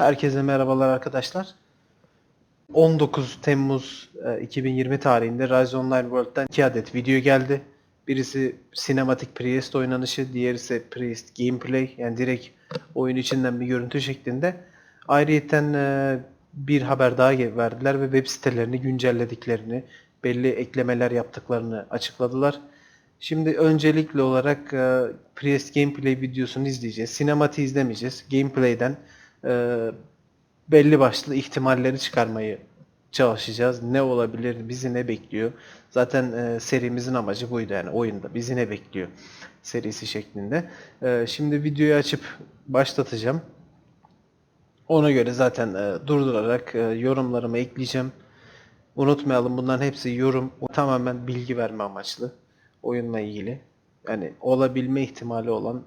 Herkese merhabalar arkadaşlar. 19 Temmuz e, 2020 tarihinde Rise Online World'den 2 adet video geldi. Birisi sinematik Priest oynanışı, diğeri ise Priest gameplay yani direkt oyun içinden bir görüntü şeklinde. Ayrıyeten e, bir haber daha verdiler ve web sitelerini güncellediklerini, belli eklemeler yaptıklarını açıkladılar. Şimdi öncelikli olarak e, Priest gameplay videosunu izleyeceğiz. Sinematiği izlemeyeceğiz. Gameplay'den e, belli başlı ihtimalleri çıkarmayı çalışacağız. Ne olabilir, bizi ne bekliyor? Zaten e, serimizin amacı buydu yani oyunda bizi ne bekliyor serisi şeklinde. E, şimdi videoyu açıp başlatacağım. Ona göre zaten e, durdurarak e, yorumlarımı ekleyeceğim. Unutmayalım bunların hepsi yorum tamamen bilgi verme amaçlı oyunla ilgili. Yani olabilme ihtimali olan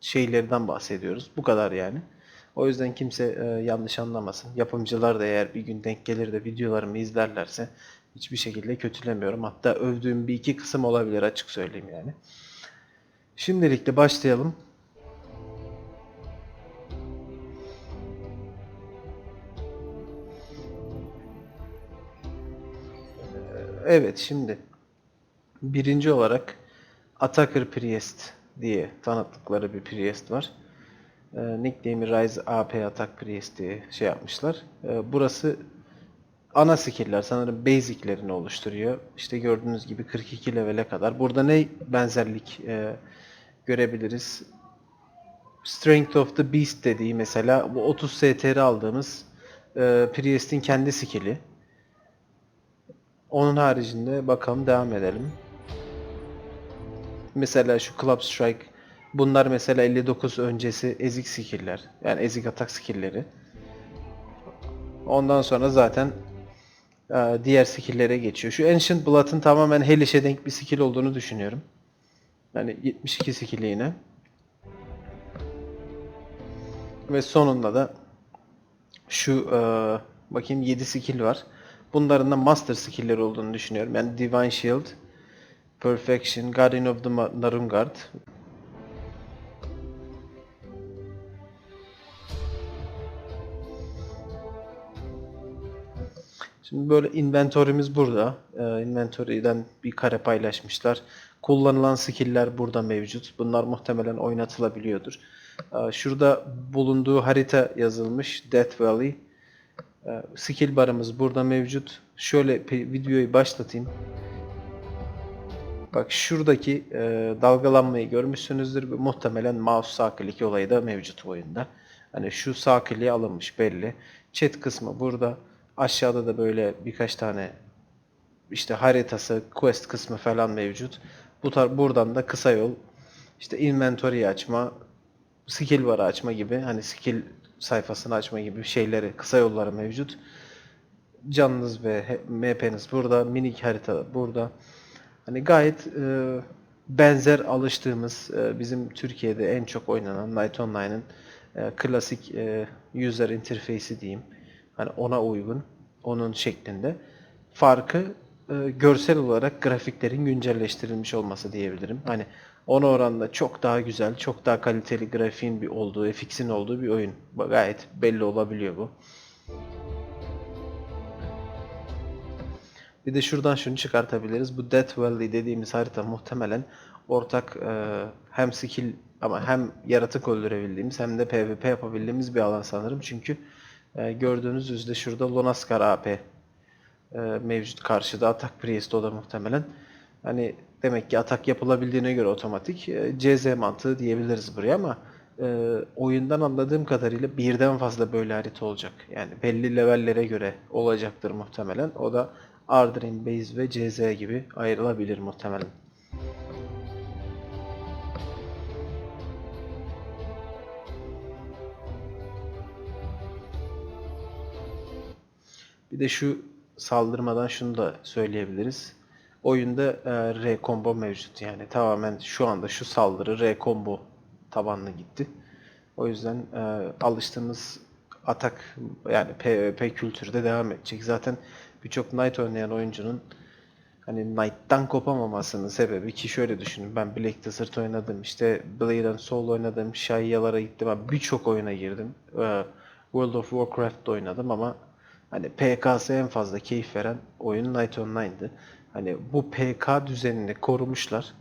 şeylerden bahsediyoruz. Bu kadar yani. O yüzden kimse e, yanlış anlamasın. Yapımcılar da eğer bir gün denk gelir de videolarımı izlerlerse hiçbir şekilde kötülemiyorum. Hatta övdüğüm bir iki kısım olabilir açık söyleyeyim yani. Şimdilik de başlayalım. Evet şimdi birinci olarak Attacker Priest diye tanıttıkları bir Priest var. E, nickname'i Rise AP Attack Priest diye şey yapmışlar. E, burası ana skill'ler sanırım basic'lerini oluşturuyor. İşte gördüğünüz gibi 42 level'e kadar. Burada ne benzerlik e, görebiliriz? Strength of the Beast dediği mesela bu 30 STR aldığımız e, Priest'in kendi skill'i. Onun haricinde bakalım devam edelim. Mesela şu Club Strike bunlar mesela 59 öncesi ezik skill'ler. Yani ezik atak skill'leri. Ondan sonra zaten e, diğer skill'lere geçiyor. Şu Ancient Blood'ın tamamen Helish'e denk bir skill olduğunu düşünüyorum. Yani 72 skill'i yine. Ve sonunda da şu e, bakayım 7 skill var. Bunların da master skill'leri olduğunu düşünüyorum. Yani Divine Shield, Perfection, Guardian of the Ma- Narungard. Şimdi böyle inventory'miz burada. Ee, inventory'den bir kare paylaşmışlar. Kullanılan skill'ler burada mevcut. Bunlar muhtemelen oynatılabiliyordur. Ee, şurada bulunduğu harita yazılmış. Death Valley. Ee, skill barımız burada mevcut. Şöyle videoyu başlatayım. Bak şuradaki e, dalgalanmayı görmüşsünüzdür. Muhtemelen mouse sağ klik olayı da mevcut oyunda. Hani şu sağ kliğe alınmış belli. Chat kısmı burada. Aşağıda da böyle birkaç tane işte haritası, quest kısmı falan mevcut. Bu tar buradan da kısa yol işte inventory açma, skill barı açma gibi hani skill sayfasını açma gibi şeyleri, kısa yolları mevcut. Canınız ve MP'niz burada, minik harita burada. Hani gayet e, benzer alıştığımız e, bizim Türkiye'de en çok oynanan Night Online'ın e, klasik e, user interface'i diyeyim. Hani ona uygun, onun şeklinde. Farkı e, görsel olarak grafiklerin güncelleştirilmiş olması diyebilirim. Hani ona oranla çok daha güzel, çok daha kaliteli grafiğin bir olduğu, FX'in olduğu bir oyun. Gayet belli olabiliyor bu. Bir de şuradan şunu çıkartabiliriz. Bu Death Valley dediğimiz harita muhtemelen ortak e, hem skill ama hem yaratık öldürebildiğimiz hem de PvP yapabildiğimiz bir alan sanırım. Çünkü e, gördüğünüz üzere şurada Lunaskar AP e, mevcut karşıda. Atak Priest o da muhtemelen. Hani demek ki atak yapılabildiğine göre otomatik e, CZ mantığı diyebiliriz buraya ama e, oyundan anladığım kadarıyla birden fazla böyle harita olacak. Yani belli levellere göre olacaktır muhtemelen. O da Ardrin, Base ve CZ gibi ayrılabilir muhtemelen. Bir de şu saldırmadan şunu da söyleyebiliriz. Oyunda e, R combo mevcut yani tamamen şu anda şu saldırı R combo tabanlı gitti. O yüzden e, alıştığımız atak yani PvP kültürü de devam edecek. Zaten birçok Knight oynayan oyuncunun hani Knight'tan kopamamasının sebebi ki şöyle düşünün ben Black Desert oynadım işte Blade and Soul oynadım Şayyalara gittim ben birçok oyuna girdim Ee, World of Warcraft'ta oynadım ama hani PKS en fazla keyif veren oyun Night Online'dı. Hani bu PK düzenini korumuşlar.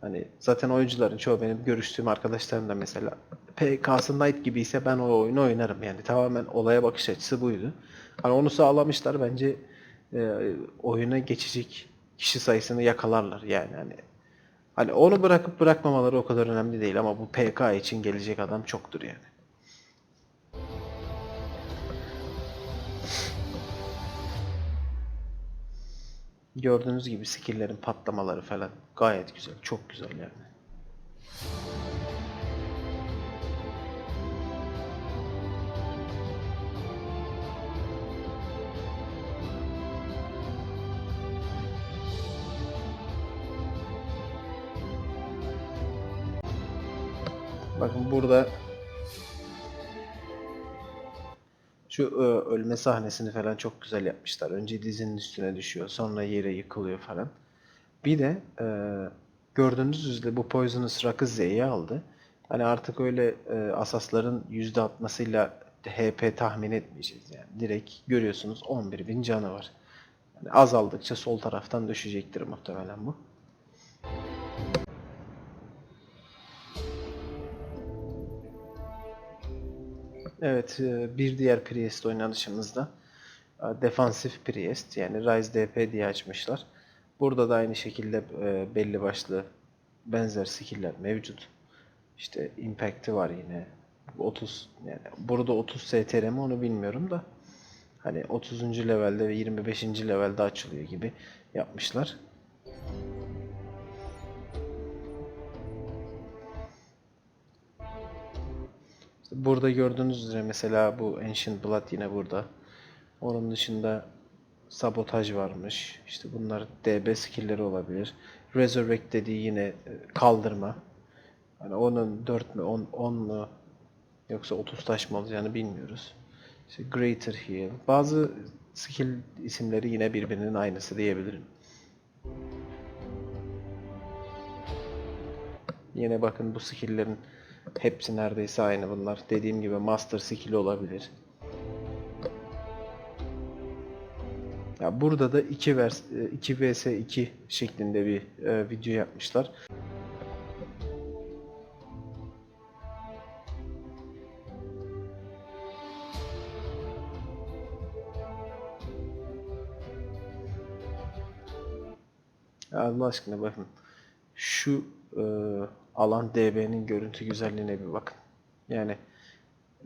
Hani zaten oyuncuların çoğu benim görüştüğüm arkadaşlarım da mesela PK'sı Knight gibi ise ben o oyunu oynarım yani tamamen olaya bakış açısı buydu. Hani onu sağlamışlar bence e, oyuna geçecek kişi sayısını yakalarlar yani hani hani onu bırakıp bırakmamaları o kadar önemli değil ama bu PK için gelecek adam çoktur yani. Gördüğünüz gibi skill'lerin patlamaları falan gayet güzel, çok güzel yani. Bakın burada şu ö, ölme sahnesini falan çok güzel yapmışlar. Önce dizinin üstüne düşüyor, sonra yere yıkılıyor falan. Bir de e, gördüğünüz üzere bu Poisonous Rock'ı Z'ye aldı. Hani artık öyle e, asasların yüzde atmasıyla HP tahmin etmeyeceğiz yani. Direkt görüyorsunuz 11.000 canı var. Yani azaldıkça sol taraftan düşecektir muhtemelen bu. Evet, e, bir diğer Priest oynanışımızda e, defansif Priest yani Rise DP diye açmışlar. Burada da aynı şekilde e, belli başlı benzer skill'ler mevcut. İşte Impact'i var yine. 30 yani burada 30 STR mi onu bilmiyorum da hani 30. levelde ve 25. levelde açılıyor gibi yapmışlar. Burada gördüğünüz üzere mesela bu Ancient Blood yine burada. Onun dışında sabotaj varmış. İşte bunlar DB skill'leri olabilir. Resurrect dediği yine e, kaldırma. Hani onun 4 mü 10, 10 mu yoksa 30 taş mı olacağını bilmiyoruz. İşte Greater Heal. Bazı skill isimleri yine birbirinin aynısı diyebilirim. Yine bakın bu skill'lerin hepsi neredeyse aynı bunlar. Dediğim gibi master skill olabilir. Ya burada da 2 vers 2 vs 2 şeklinde bir e, video yapmışlar. Ya Allah aşkına bakın. Şu e, alan DB'nin görüntü güzelliğine bir bakın. Yani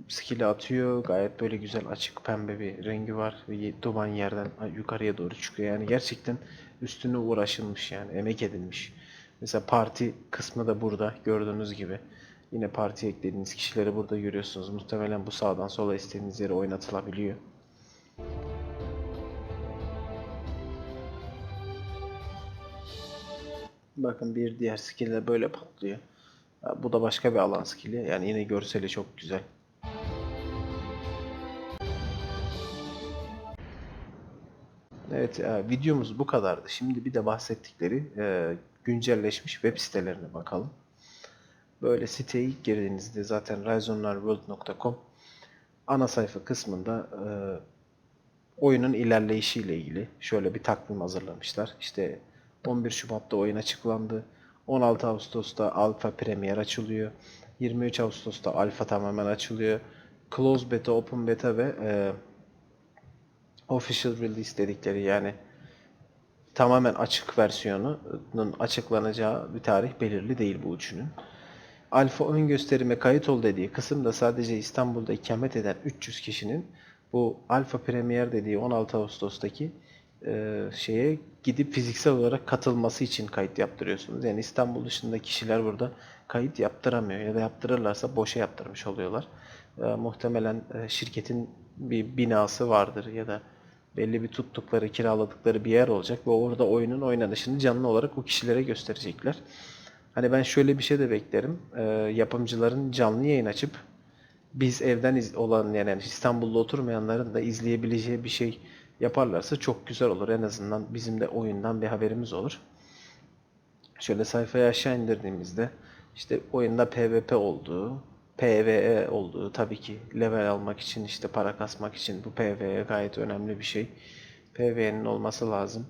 skill'i atıyor. Gayet böyle güzel açık pembe bir rengi var. Ve duman yerden yukarıya doğru çıkıyor. Yani gerçekten üstüne uğraşılmış yani. Emek edilmiş. Mesela parti kısmı da burada gördüğünüz gibi. Yine parti eklediğiniz kişileri burada görüyorsunuz. Muhtemelen bu sağdan sola istediğiniz yere oynatılabiliyor. Bakın bir diğer skill de böyle patlıyor. Bu da başka bir alan skill'i. Yani yine görseli çok güzel. Evet, e, videomuz bu kadardı. Şimdi bir de bahsettikleri e, güncelleşmiş web sitelerine bakalım. Böyle siteye ilk girdiğinizde zaten risonlarworld.com ana sayfa kısmında e, oyunun ilerleyişiyle ilgili şöyle bir takvim hazırlamışlar. İşte 11 Şubat'ta oyun açıklandı. 16 Ağustos'ta Alpha Premier açılıyor. 23 Ağustos'ta Alpha tamamen açılıyor. Close Beta, Open Beta ve e, Official Release dedikleri yani tamamen açık versiyonunun açıklanacağı bir tarih belirli değil bu üçünün. Alfa ön gösterime kayıt ol dediği kısımda sadece İstanbul'da ikamet eden 300 kişinin bu Alfa Premier dediği 16 Ağustos'taki e, şeye gidip fiziksel olarak katılması için kayıt yaptırıyorsunuz. Yani İstanbul dışında kişiler burada kayıt yaptıramıyor ya da yaptırırlarsa boşa yaptırmış oluyorlar. E, muhtemelen e, şirketin bir binası vardır ya da belli bir tuttukları, kiraladıkları bir yer olacak ve orada oyunun oynanışını canlı olarak o kişilere gösterecekler. Hani ben şöyle bir şey de beklerim. Ee, yapımcıların canlı yayın açıp biz evden iz- olan yani İstanbul'da oturmayanların da izleyebileceği bir şey yaparlarsa çok güzel olur. En azından bizim de oyundan bir haberimiz olur. Şöyle sayfayı aşağı indirdiğimizde işte oyunda PvP olduğu, PvE olduğu tabii ki level almak için işte para kasmak için bu PvE gayet önemli bir şey. PvE'nin olması lazım.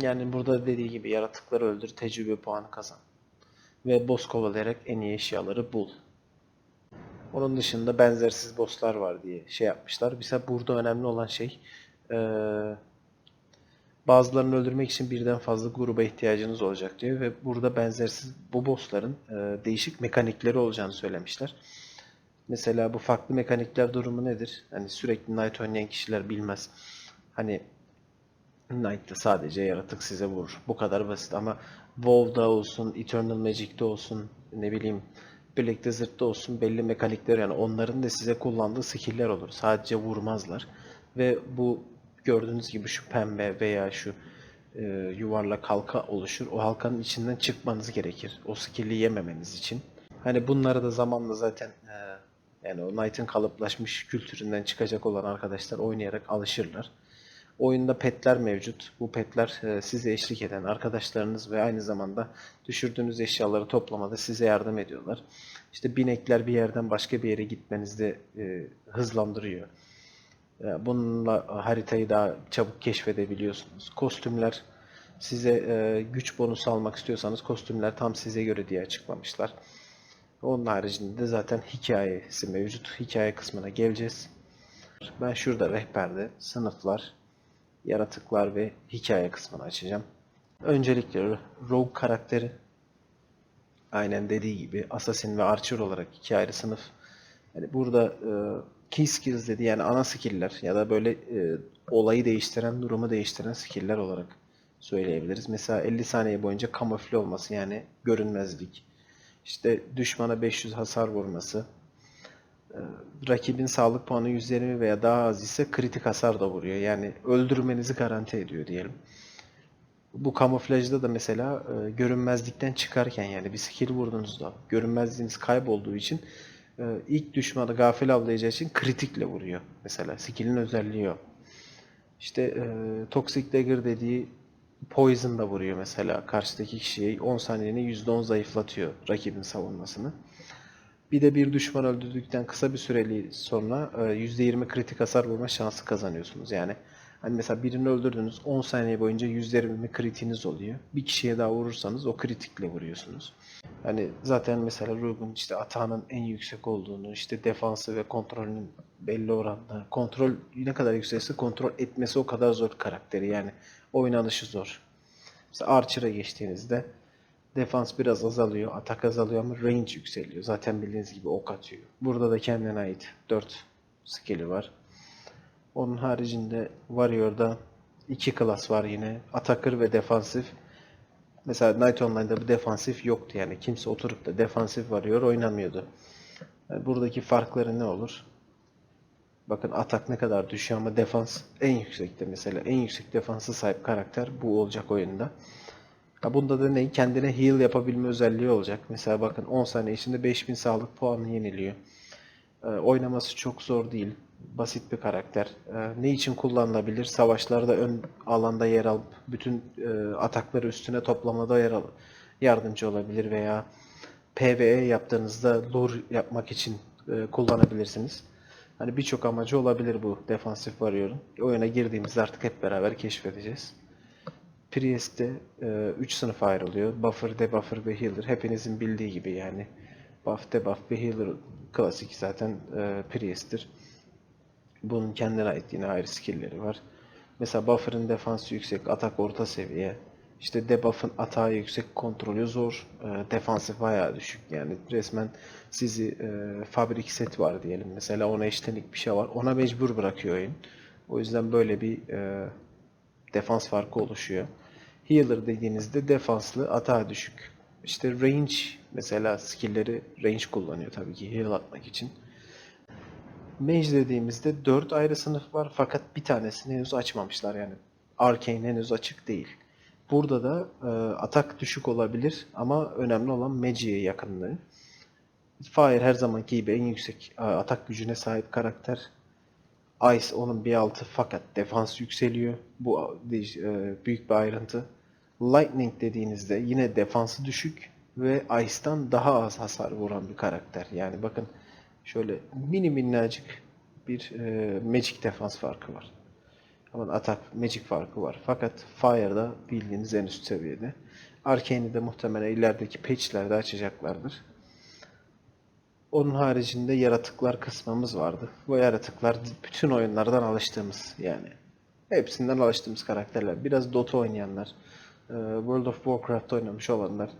Yani burada dediği gibi yaratıkları öldür, tecrübe puanı kazan. Ve boss kovalayarak en iyi eşyaları bul. Onun dışında benzersiz bosslar var diye şey yapmışlar. Mesela burada önemli olan şey eee, bazılarını öldürmek için birden fazla gruba ihtiyacınız olacak diyor ve burada benzersiz bu bossların eee, değişik mekanikleri olacağını söylemişler. Mesela bu farklı mekanikler durumu nedir? Hani sürekli Knight oynayan kişiler bilmez. Hani Knight'ta sadece yaratık size vurur. Bu kadar basit ama WoW'da olsun, Eternal Magic'te olsun, ne bileyim Black Desert'ta olsun belli mekanikler yani onların da size kullandığı skill'ler olur. Sadece vurmazlar. Ve bu gördüğünüz gibi şu pembe veya şu e, yuvarlak halka oluşur. O halkanın içinden çıkmanız gerekir. O skill'i yememeniz için. Hani bunları da zamanla zaten e, yani o Knight'ın kalıplaşmış kültüründen çıkacak olan arkadaşlar oynayarak alışırlar. Oyunda petler mevcut. Bu petler e, size eşlik eden arkadaşlarınız ve aynı zamanda düşürdüğünüz eşyaları toplamada size yardım ediyorlar. İşte binekler bir yerden başka bir yere gitmenizde e, hızlandırıyor. E, Bununla haritayı daha çabuk keşfedebiliyorsunuz. Kostümler size e, güç bonusu almak istiyorsanız kostümler tam size göre diye açıklamışlar. Onun haricinde de zaten hikayesi mevcut. Hikaye kısmına geleceğiz. Ben şurada rehberde sınıflar, yaratıklar ve hikaye kısmını açacağım. Öncelikle Rogue karakteri aynen dediği gibi Assassin ve Archer olarak iki ayrı sınıf. Yani burada e, key skills dedi yani ana skill'ler ya da böyle e, olayı değiştiren, durumu değiştiren skill'ler olarak söyleyebiliriz. Mesela 50 saniye boyunca kamufle olması yani görünmezlik. İşte düşmana 500 hasar vurması. E, rakibin sağlık puanı 120 veya daha az ise kritik hasar da vuruyor. Yani öldürmenizi garanti ediyor diyelim. Bu kamuflajda da mesela e, görünmezlikten çıkarken yani bir skill vurduğunuzda görünmezliğiniz kaybolduğu için ilk düşmanı gafil avlayacağı için kritikle vuruyor. Mesela skill'in özelliği o. İşte e, Toxic Dagger dediği Poison da vuruyor mesela. Karşıdaki kişiyi 10 saniyeni %10 zayıflatıyor rakibin savunmasını. Bir de bir düşman öldürdükten kısa bir süreli sonra e, %20 kritik hasar vurma şansı kazanıyorsunuz. Yani hani mesela birini öldürdünüz 10 saniye boyunca %20 kritiğiniz oluyor. Bir kişiye daha vurursanız o kritikle vuruyorsunuz. Hani zaten mesela Rogue'un işte atağının en yüksek olduğunu, işte defansı ve kontrolünün belli oranda. Kontrol ne kadar yüksekse kontrol etmesi o kadar zor karakteri yani. Oynanışı zor. Mesela Archer'a geçtiğinizde defans biraz azalıyor, atak azalıyor ama range yükseliyor. Zaten bildiğiniz gibi ok atıyor. Burada da kendine ait 4 skill'i var. Onun haricinde Warrior'da iki klas var yine. Attacker ve defansif. Mesela Night Online'da bu defansif yoktu yani. Kimse oturup da defansif Warrior oynamıyordu. Yani buradaki farkları ne olur? Bakın atak ne kadar düşüyor ama defans en yüksekte mesela. En yüksek defansı sahip karakter bu olacak oyunda. Ha bunda da ne? Kendine heal yapabilme özelliği olacak. Mesela bakın 10 saniye içinde 5000 sağlık puanı yeniliyor. Ee, oynaması çok zor değil. Basit bir karakter. Ee, ne için kullanılabilir? Savaşlarda ön alanda yer alıp bütün e, atakları üstüne toplamada yer al yardımcı olabilir veya PvE yaptığınızda lure yapmak için e, kullanabilirsiniz. Hani birçok amacı olabilir bu defansif Warrior'ın. Oyuna girdiğimizde artık hep beraber keşfedeceğiz. Priest'te 3 sınıf ayrılıyor. Buffer, Debuffer ve Healer. Hepinizin bildiği gibi yani. Buff, Debuff ve Healer klasik zaten e, Priest'tir. Bunun kendine ait yine ayrı skill'leri var. Mesela Buffer'ın defansı yüksek, atak orta seviye. İşte Debuff'ın atağı yüksek, kontrolü zor. E, defansı bayağı düşük yani. Resmen sizi e, fabrik set var diyelim. Mesela ona eşlenik bir şey var. Ona mecbur bırakıyor oyun. O yüzden böyle bir e, defans farkı oluşuyor. Healer dediğinizde defanslı, atağı düşük. İşte range mesela skill'leri range kullanıyor tabii ki heal atmak için. Mage dediğimizde 4 ayrı sınıf var fakat bir tanesini henüz açmamışlar yani. Arcane henüz açık değil. Burada da e, atak düşük olabilir ama önemli olan Magic'e yakınlığı. Fire her zamanki gibi en yüksek e, atak gücüne sahip karakter. Ice onun bir altı fakat defans yükseliyor. Bu e, büyük bir ayrıntı. Lightning dediğinizde yine defansı düşük ve Ice'dan daha az hasar vuran bir karakter. Yani bakın Şöyle mini minnacık bir e, Magic defans farkı var. Ama atak Magic farkı var. Fakat Fire'da bildiğiniz en üst seviyede. Arcane'i de muhtemelen ilerideki patch'lerde açacaklardır. Onun haricinde yaratıklar kısmımız vardı. Bu yaratıklar bütün oyunlardan alıştığımız yani. Hepsinden alıştığımız karakterler. Biraz Dota oynayanlar, e, World of Warcraft oynamış olanlar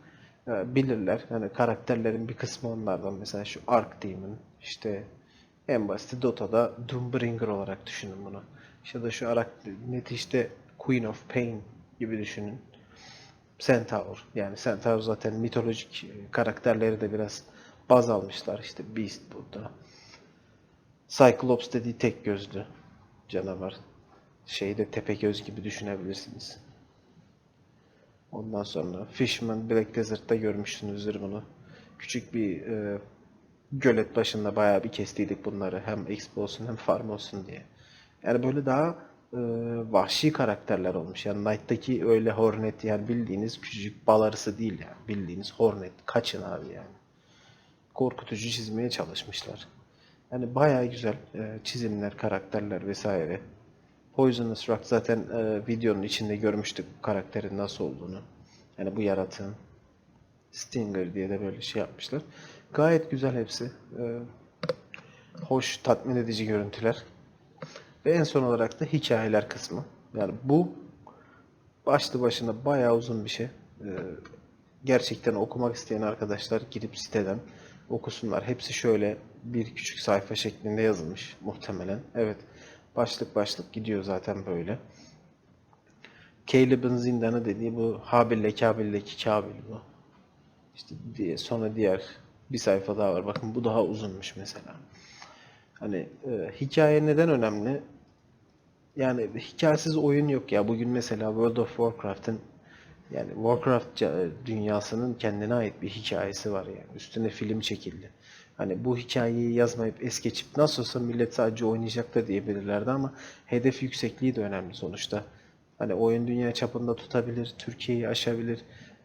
e, bilirler. Yani karakterlerin bir kısmı onlardan. Mesela şu Arc Demon, işte en basiti Dota'da Doombringer olarak düşünün bunu. İşte da şu Arc Net işte Queen of Pain gibi düşünün. Centaur. Yani Centaur zaten mitolojik e, karakterleri de biraz baz almışlar. İşte Beast burada. Cyclops dediği tek gözlü canavar. Şeyde tepe göz gibi düşünebilirsiniz. Ondan sonra Fishman Black Desert'ta görmüşsünüzdür bunu. Küçük bir e, gölet başında bayağı bir kestiydik bunları. Hem expo olsun hem farm olsun diye. Yani böyle daha e, vahşi karakterler olmuş. Yani Knight'taki öyle Hornet yani bildiğiniz küçücük bal arısı değil yani. Bildiğiniz Hornet. Kaçın abi yani. Korkutucu çizmeye çalışmışlar. Yani bayağı güzel e, çizimler, karakterler vesaire. Poisonous Rock zaten e, videonun içinde görmüştük karakterin nasıl olduğunu. Yani bu yaratığın. Stinger diye de böyle şey yapmışlar. Gayet güzel hepsi. E, hoş, tatmin edici görüntüler. Ve en son olarak da hikayeler kısmı. Yani bu başlı başına bayağı uzun bir şey. Ee, gerçekten okumak isteyen arkadaşlar girip siteden okusunlar. Hepsi şöyle bir küçük sayfa şeklinde yazılmış muhtemelen. Evet. Başlık başlık gidiyor zaten böyle. Caleb'ın zindanı dediği bu Habil'le Kabil'deki Kabil bu. İşte diye sonra diğer bir sayfa daha var. Bakın bu daha uzunmuş mesela. Hani e, hikaye neden önemli? Yani hikayesiz oyun yok ya. Bugün mesela World of Warcraft'ın yani Warcraft dünyasının kendine ait bir hikayesi var yani. Üstüne film çekildi. Hani bu hikayeyi yazmayıp es geçip nasıl olsa millet sadece oynayacak da diyebilirlerdi ama hedef yüksekliği de önemli sonuçta. Hani oyun dünya çapında tutabilir, Türkiye'yi aşabilir.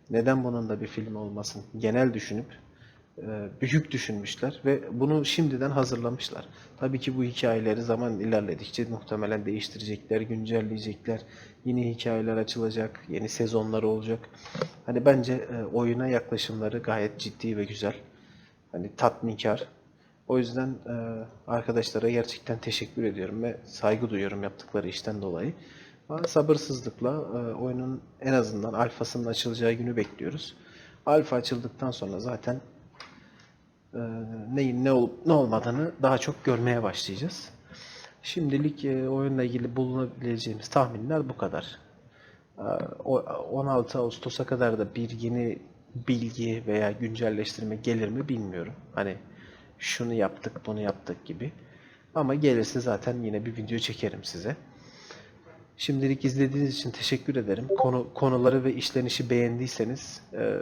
Neden bunun da bir film olmasın? Genel düşünüp büyük düşünmüşler ve bunu şimdiden hazırlamışlar. Tabii ki bu hikayeleri zaman ilerledikçe muhtemelen değiştirecekler, güncelleyecekler. Yeni hikayeler açılacak, yeni sezonlar olacak. Hani bence e, oyuna yaklaşımları gayet ciddi ve güzel. Hani tatminkar. O yüzden e, arkadaşlara gerçekten teşekkür ediyorum ve saygı duyuyorum yaptıkları işten dolayı. Sabırsızlıkla e, oyunun en azından alfasının açılacağı günü bekliyoruz. Alfa açıldıktan sonra zaten e, neyin ne olup ne olmadığını daha çok görmeye başlayacağız. Şimdilik e, oyunla ilgili bulunabileceğimiz tahminler bu kadar. E, o- 16 Ağustos'a kadar da bir yeni bilgi veya güncelleştirme gelir mi bilmiyorum. Hani şunu yaptık, bunu yaptık gibi. Ama gelirse zaten yine bir video çekerim size. Şimdilik izlediğiniz için teşekkür ederim. Konu, konuları ve işlenişi beğendiyseniz e,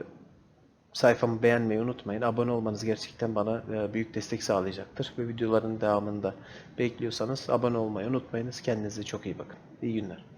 sayfamı beğenmeyi unutmayın. Abone olmanız gerçekten bana e, büyük destek sağlayacaktır. Ve videoların devamında bekliyorsanız abone olmayı unutmayınız. Kendinize çok iyi bakın. İyi günler.